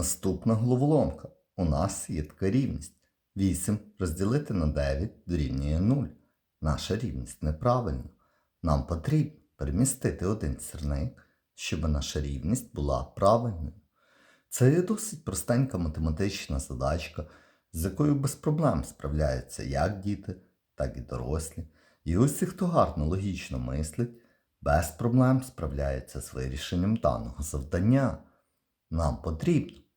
Наступна головоломка. У нас є така рівність. 8 розділити на 9 дорівнює 0. Наша рівність неправильна. Нам потрібно перемістити один сірник, щоб наша рівність була правильною. Це є досить простенька математична задачка, з якою без проблем справляються як діти, так і дорослі. І усі, хто гарно логічно мислить, без проблем справляється з вирішенням даного завдання. Нам потрібно